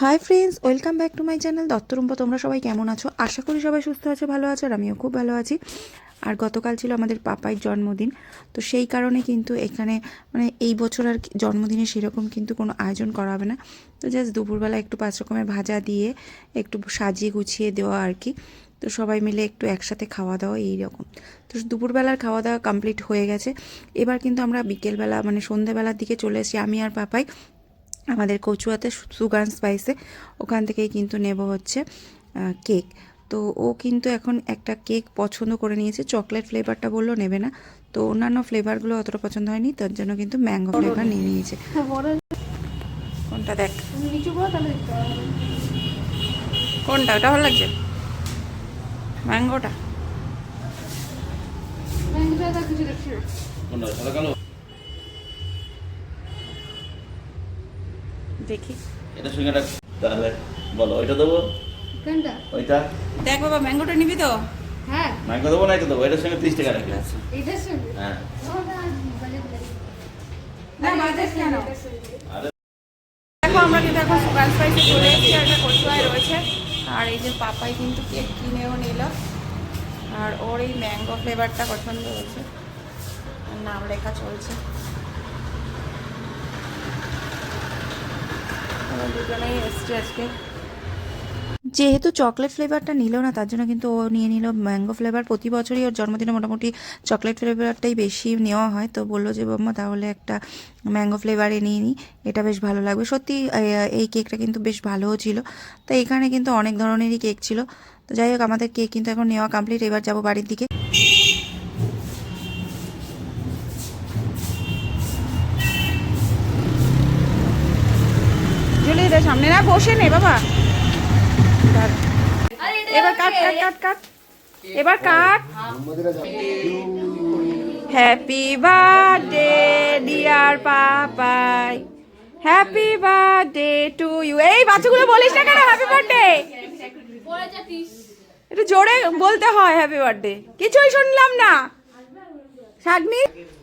Hi friends welcome back to my channel Duttarumpa তোমরা সবাই কেমন আছো? আশা করি সবাই সুস্থ আছো, ভালো আছো, আর আমিও খুব ভালো আছি। আর গতকাল ছিল আমাদের পাপাইয়ের জন্মদিন, তো সেই কারণে কিন্তু এখানে মানে এই বছর আর জন্মদিনে সেরকম কিন্তু কোনো আয়োজন করা হবে না। তো জাস্ট দুপুরবেলা একটু পাঁচ রকমের ভাজা দিয়ে একটু সাজিয়ে গুছিয়ে দেওয়া আর কি। তো সবাই মিলে একটু একসাথে খাওয়া দাওয়া এই রকম তো দুপুরবেলার খাওয়া দাওয়া কমপ্লিট হয়ে গেছে। এবার কিন্তু আমরা বিকেলবেলা মানে সন্ধেবেলার দিকে চলে এসেছি, আমি আর পাপাই। আমাদের কচুয়াতে সুগার স্পাইসে ওখান থেকেই কিন্তু নেব হচ্ছে কেক তো ও কিন্তু এখন একটা কেক পছন্দ করে নিয়েছে। চকলেট ফ্লেভারটা বলল নেবে না। তো অন্যান্য ফ্লেভারগুলো অতটা পছন্দ হয়নি তার জন্য কিন্তু ম্যাঙ্গো ফ্লেভার নিয়ে নিয়েছে। কোনটা দেখ। কোনটা? ওটা ভালো লাগছে? ম্যাঙ্গোটা ম্যাঙ্গোটা তো কিছু দেখছি না কোনটা সাদা কালো দেখি। এটা সঙ্গে তাহলে বলো ওইটা দেবো? কোনটা? ওইটা? দেখ বাবা ম্যাঙ্গোটা নিবি তো? হ্যাঁ। ম্যাঙ্গো দেবো না এটা দেবো? এটার সঙ্গে তিরিশ টাকা রাখবে এটার সঙ্গে? হ্যাঁ। না, বাজার কেন? দেখো আমরা কিন্তু এখন সুগার স্পাইসে চলে এসেছি আর এটা কচুয়ায় রয়েছে। আর এই যে পাপাই কিন্তু কেক কিনেও নিল। আর ওর এই ম্যাঙ্গো ফ্লেভারটা পছন্দ হয়েছে। আর নাম লেখা চলছে। আজকে। যেহেতু চকলেট ফ্লেভারটা নিল না, তার জন্য কিন্তু ও নিয়ে নিল ম্যাঙ্গো ফ্লেভার প্রতি বছরই ওর জন্মদিনে মোটামুটি চকলেট ফ্লেভারটাই বেশি নেওয়া হয়। তো বলল যে, বাম্মা, তাহলে একটা ম্যাঙ্গো ফ্লেভারে নিয়ে নিই এটা বেশ ভালো লাগবে। সত্যি এই কেকটা কিন্তু বেশ ভালোও ছিল। তো এখানে কিন্তু অনেক ধরনেরই কেক ছিল। তো যাই হোক, আমাদের কেক কিন্তু এখন নেওয়া কমপ্লিট এবার যাব বাড়ির দিকে। সামনে না বসে নে বাবা। এবার কাট কাট কাট কাট। এবার cut. Happy birthday dear Papai happy birthday to you এই বাচ্চাগুলো বলিস না কেন? হ্যাপি বার্থডে একটু জোরে বলতে হয় হ্যাপি বার্থডে কিছুই শুনলাম না। শাগনি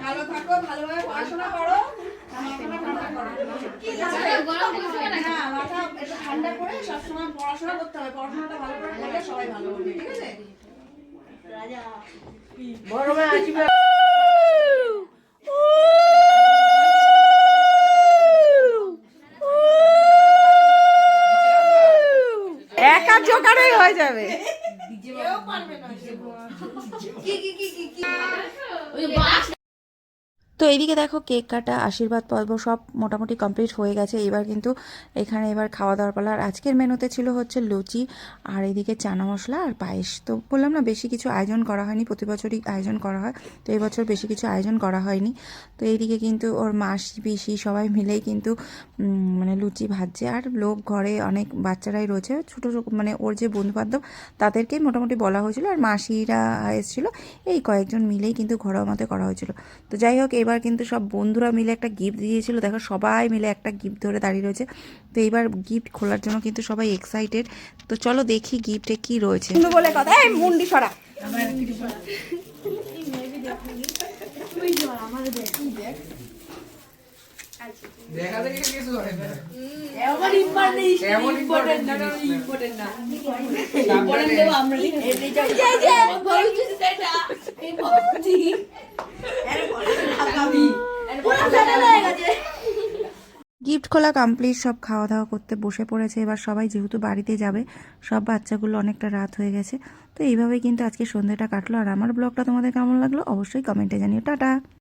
ভালো থাকো ভালোভাবে পড়াশোনা করো ঠান্ডা করে সবসময় পড়াশোনা করতে হবে, পড়াশোনাটা ভালো করে সবাই ভালো হবে ঠিক আছে? একা জোকারই হয়ে যাবে। ওই বাস তো এইদিকে দেখো কেক কাটা, আশীর্বাদ পর্ব সব মোটামুটি কমপ্লিট হয়ে গেছে। এবার কিন্তু এখানে এবার খাওয়া দাওয়ার পালা। আর আজকের মেনুতে ছিল হচ্ছে লুচি আর এদিকে চানা মশলা আর পায়েস। তো বললাম না, বেশি কিছু আয়োজন করা হয়নি। প্রতি বছরই আয়োজন করা হয়। তো এবছর বেশি কিছু আয়োজন করা হয়নি। তো এইদিকে কিন্তু ওর মাসি, পিসি সবাই মিলেই কিন্তু মানে লুচি ভাজছে। আর লোক ঘরে অনেক বাচ্চারাই রয়েছে। ছোটো ছোটো মানে ওর যে বন্ধুবান্ধব, তাদেরকেই মোটামুটি বলা হয়েছিল। আর মাসিরা এসেছিল। এই কয়েকজন মিলেই কিন্তু ঘরোয়া মতে করা হয়েছিল। তো যাই হোক, এবার কিন্তু সব বন্ধুরা মিলে একটা গিফট দিয়েছিল। দেখো সবাই মিলে একটা গিফট ধরে দাঁড়িয়ে রয়েছে। তো এইবার গিফট খোলার জন্য কিন্তু সবাই এক্সাইটেড তো চলো দেখি গিফটে কি রয়েছে। বলে কথা। এই মুন্ডি সরা। দেখা দেখে কিছু হয় না এমন ইম্পর্টেন্ট এমন ইম্পর্টেন্ট না ইম্পর্টেন্ট না ইম্পর্টেন্ট দেবো আমরা এই যে যে বলছিস সেটা এই বলছি এর পরে আগামী এর পরে হয়ে গেছে গিফট খোলা কমপ্লিট সব খাওয়া দাওয়া করতে বসে পড়েছে। এবার সবাই যেহেতু বাড়িতে যাবে, সব বাচ্চাগুলো অনেকটা রাত হয়ে গেছে। তো এইভাবেই কিন্তু আজকে সন্ধ্যাটা কাটলো। আর আমার ব্লগটা তোমাদের কেমন লাগল অবশ্যই কমেন্টে জানিও। টাটা!